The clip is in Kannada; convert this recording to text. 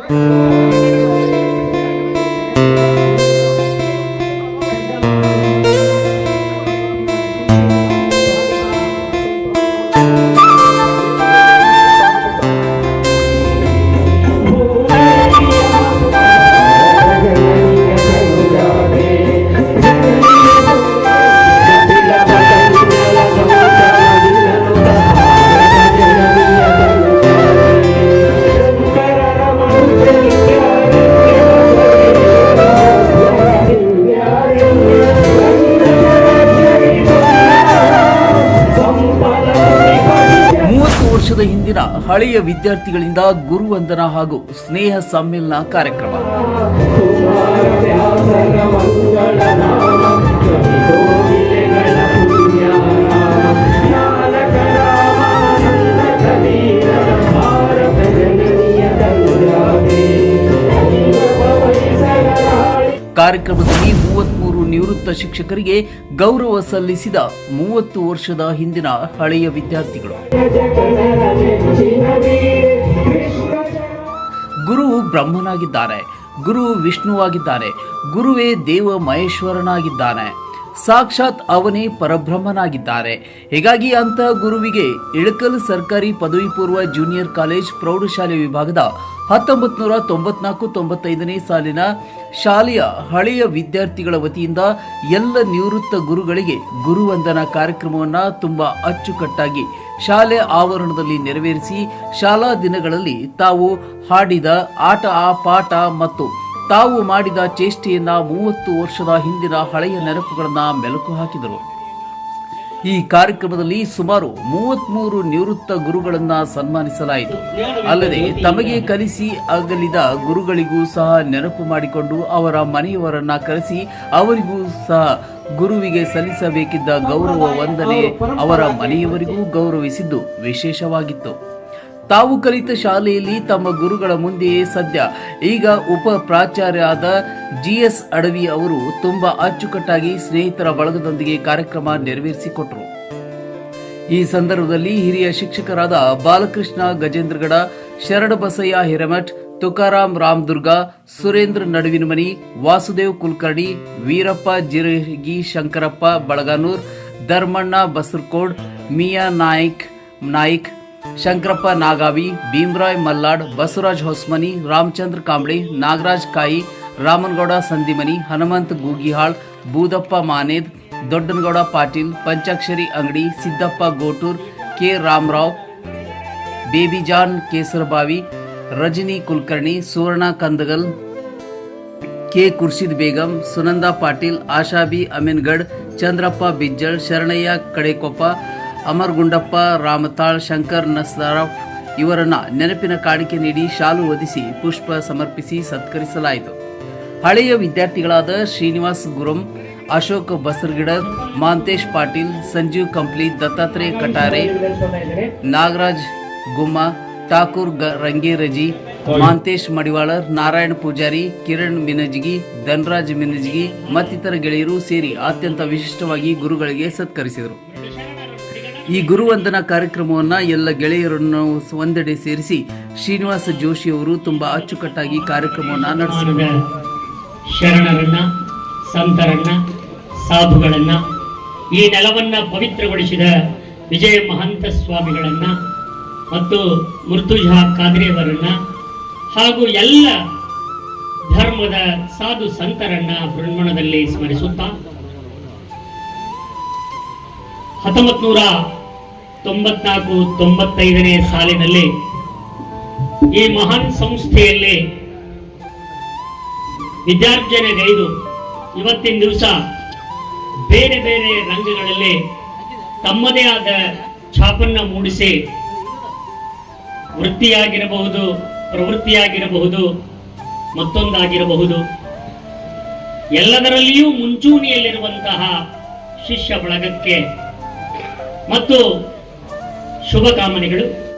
ಮೂವತ್ತು ವರ್ಷದ ಹಿಂದಿನ ಹಳೆಯ ವಿದ್ಯಾರ್ಥಿಗಳಿಂದ ಗುರುವಂದನ ಹಾಗೂ ಸ್ನೇಹ ಸಮ್ಮೇಳನ ಕಾರ್ಯಕ್ರಮ. ಕಾರ್ಯಕ್ರಮದಲ್ಲಿ ಮೂವತ್ಮೂರು ನಿವೃತ್ತ ಶಿಕ್ಷಕರಿಗೆ ಗೌರವ ಸಲ್ಲಿಸಿದ ಮೂವತ್ತು ವರ್ಷದ ಹಿಂದಿನ ಹಳೆಯ ವಿದ್ಯಾರ್ಥಿಗಳು. ಗುರು ಬ್ರಹ್ಮನಾಗಿದ್ದಾನೆ ಗುರು ವಿಷ್ಣುವಾಗಿದ್ದಾನೆ ಗುರುವೇ ದೇವ ಮಹೇಶ್ವರನಾಗಿದ್ದಾನೆ. ಸಾಕ್ಷಾತ್ ಅವನೇ ಪರಬ್ರಹ್ಮನಾಗಿದ್ದಾರೆ. ಹೀಗಾಗಿ ಅಂತ ಗುರುವಿಗೆ ಇಳಕಲ್ ಸರ್ಕಾರಿ ಪದವಿ ಪೂರ್ವ ಜೂನಿಯರ್ ಕಾಲೇಜ್ ಪ್ರೌಢಶಾಲೆ ವಿಭಾಗದ ಹತ್ತೊಂಬತ್ತು ನೂರ ತೊಂಬತ್ನಾಲ್ಕು ತೊಂಬತ್ತೈದನೇ ಸಾಲಿನ ಶಾಲೆಯ ಹಳೆಯ ವಿದ್ಯಾರ್ಥಿಗಳ ವತಿಯಿಂದ ಎಲ್ಲ ನಿವೃತ್ತ ಗುರುಗಳಿಗೆ ಗುರುವಂದನಾ ಕಾರ್ಯಕ್ರಮವನ್ನು ತುಂಬಾ ಅಚ್ಚುಕಟ್ಟಾಗಿ ಶಾಲೆ ಆವರಣದಲ್ಲಿ ನೆರವೇರಿಸಿ ಶಾಲಾ ದಿನಗಳಲ್ಲಿ ತಾವು ಹಾಡಿದ ಆಟ, ಪಾಠ ಮತ್ತು ತಾವು ಮಾಡಿದ ಚೇಷ್ಟೆಯನ್ನ ಮೂವತ್ತು ವರ್ಷದ ಹಿಂದಿನ ಹಳೆಯ ನೆನಪುಗಳನ್ನ ಮೆಲುಕು ಹಾಕಿದರು. ಈ ಕಾರ್ಯಕ್ರಮದಲ್ಲಿ ಸುಮಾರು ಮೂವತ್ಮೂರು ನಿವೃತ್ತ ಗುರುಗಳನ್ನು ಸನ್ಮಾನಿಸಲಾಯಿತು. ಅಲ್ಲದೆ ತಮಗೆ ಕಲಿಸಿ ಅಗಲಿದ ಗುರುಗಳಿಗೂ ಸಹ ನೆನಪು ಮಾಡಿಕೊಂಡು ಅವರ ಮನೆಯವರನ್ನ ಕರೆಸಿ ಅವರಿಗೂ ಸಹ ಗುರುವಿಗೆ ಸಲ್ಲಿಸಬೇಕಿದ್ದ ಗೌರವ, ವಂದನೆ ಅವರ ಮನೆಯವರಿಗೂ ಗೌರವಿಸಿದ್ದು ವಿಶೇಷವಾಗಿತ್ತು. ತಾವು ಕಲಿತ ಶಾಲೆಯಲ್ಲಿ ತಮ್ಮ ಗುರುಗಳ ಮುಂದೆಯೇ ಸದ್ಯ. ಈಗ ಉಪ ಪ್ರಾಚಾರ್ಯರಾದ ಜಿಎಸ್ ಅಡವಿ ಅವರು ತುಂಬಾ ಅಚ್ಚುಕಟ್ಟಾಗಿ ಸ್ನೇಹಿತರ ಬಳಗದೊಂದಿಗೆ ಕಾರ್ಯಕ್ರಮ ನೆರವೇರಿಸಿಕೊಟ್ಟರು ಈ ಸಂದರ್ಭದಲ್ಲಿ ಹಿರಿಯ ಶಿಕ್ಷಕರಾದ ಬಾಲಕೃಷ್ಣ ಗಜೇಂದ್ರಗಡ ಶರಣಬಸಯ್ಯ ಹಿರಮಠ್ ತುಕಾರಾಮ್ ರಾಮದುರ್ಗ, ಸುರೇಂದ್ರ ನಡುವಿನಮನಿ, ವಾಸುದೇವ್ ಕುಲಕರ್ಣಿ, ವೀರಪ್ಪ ಜಿರಗಿ ಶಂಕರಪ್ಪ ಬಳಗಾನೂರ್, ಧರ್ಮಣ್ಣ ಬಸರ್ಕೋಡ್, ಮಿಯಾ ನಾಯ್ಕ್ ನಾಯ್ಕ್ ಶಂಕರಪ್ಪ ನಾಗಾವಿ, ಭೀಮರಾಯ್ ಮಲ್ಲಾಡ್, ಬಸವರಾಜ್ ಹೊಸ್ಮನಿ, ರಾಮಚಂದ್ರ ಕಾಂಬಳಿ, ನಾಗರಾಜ್ ಕಾಯಿ, Ramanagouda ಸಂದಿಮನಿ, Hanumanth ಗೂಗಿಹಾಳ್, ಬೂದಪ್ಪ ಮಾನೇದ್, Doddanagouda Patil, Panchakshari Angadi, Siddappa Gotur, K Ramarao Baby John Kesarabavi, Rajani Kulkarni, Suvarna Kandagal, K Khurshid Begum, Sunanda Patil Ashabi Amingad Chandrappa Bijjal, Sharanayya Kadekoppa Amar Gundappa, Ramatal, Shankar, Nasraf ಇವರನ್ನ ನೆನಪಿನ ಕಾಣಿಕೆ ನೀಡಿ ಶಾಲು ಒದಿಸಿ ಪುಷ್ಪ ಸಮರ್ಪಿಸಿ ಸತ್ಕರಿಸಲಾಯಿತು. ಹಳೆಯ ವಿದ್ಯಾರ್ಥಿಗಳಾದ ಶ್ರೀನಿವಾಸ್ ಗುರುಂ, ಅಶೋಕ್ ಬಸರ್ಗಿಡರ್, ಮಾಂತೇಶ್ ಪಾಟೀಲ್, ಸಂಜೀವ್ ಕಂಪ್ಲಿ, ದತ್ತಾತ್ರೇಯ ಕಟಾರೆ, ನಾಗರಾಜ್ ಗುಮ್ಮ, ಠಾಕೂರ್ ರಂಗೇರಜಿ, ಮಾಂತೇಶ್ ಮಡಿವಾಳರ್, ನಾರಾಯಣ ಪೂಜಾರಿ, ಕಿರಣ್ ಮಿನಜ್ಗಿ, ಧನರಾಜ್ ಮಿನಜ್ಗಿ ಮತ್ತಿತರ ಗೆಳೆಯರು ಸೇರಿ ಅತ್ಯಂತ ವಿಶಿಷ್ಟವಾಗಿ ಗುರುಗಳಿಗೆ ಸತ್ಕರಿಸಿದರು. ಈ ಗುರುವಂದನ ಕಾರ್ಯಕ್ರಮವನ್ನ ಎಲ್ಲ ಗೆಳೆಯರನ್ನು ಒಂದೆಡೆ ಸೇರಿಸಿ ಶ್ರೀನಿವಾಸ ಜೋಶಿ ಅವರು ತುಂಬಾ ಅಚ್ಚುಕಟ್ಟಾಗಿ ಕಾರ್ಯಕ್ರಮವನ್ನು ನಡೆಸಿದರು. ಮಾನವ ಶರಣರನ್ನ, ಸಂತರನ್ನ, ಸಾಧುಗಳನ್ನ, ಈ ನೆಲವನ್ನ ಪವಿತ್ರಗೊಳಿಸಿದ ವಿಜಯ ಮಹಂತ ಸ್ವಾಮಿಗಳನ್ನ ಮತ್ತು ಮುರ್ತುಜಾ ಕಾದ್ರೆಯವರನ್ನ ಹಾಗೂ ಎಲ್ಲ ಧರ್ಮದ ಸಾಧು ಸಂತರನ್ನ ಬ್ರಹ್ಮಣದಲ್ಲಿ ಸ್ಮರಿಸುತ್ತಾ ಹತ್ತೊಂಬತ್ ನೂರ ತೊಂಬತ್ನಾಲ್ಕು, ತೊಂಬತ್ತೈದನೇ ಸಾಲಿನಲ್ಲಿ ಈ ಮಹಾನ್ ಸಂಸ್ಥೆಯಲ್ಲಿ ವಿದ್ಯಾರ್ಜನೆಗೈದು ಇವತ್ತಿನ ದಿವಸ ಬೇರೆ ಬೇರೆ ರಂಗಗಳಲ್ಲಿ ತಮ್ಮದೇ ಆದ ಛಾಪನ್ನ ಮೂಡಿಸಿ ವೃತ್ತಿಯಾಗಿರಬಹುದು, ಪ್ರವೃತ್ತಿಯಾಗಿರಬಹುದು, ಮತ್ತೊಂದಾಗಿರಬಹುದು. ಎಲ್ಲದರಲ್ಲಿಯೂ ಮುಂಚೂಣಿಯಲ್ಲಿರುವಂತಹ ಶಿಷ್ಯ ಬಳಗಕ್ಕೆ ಮತ್ತು ಶುಭಕಾಮನೆಗಳು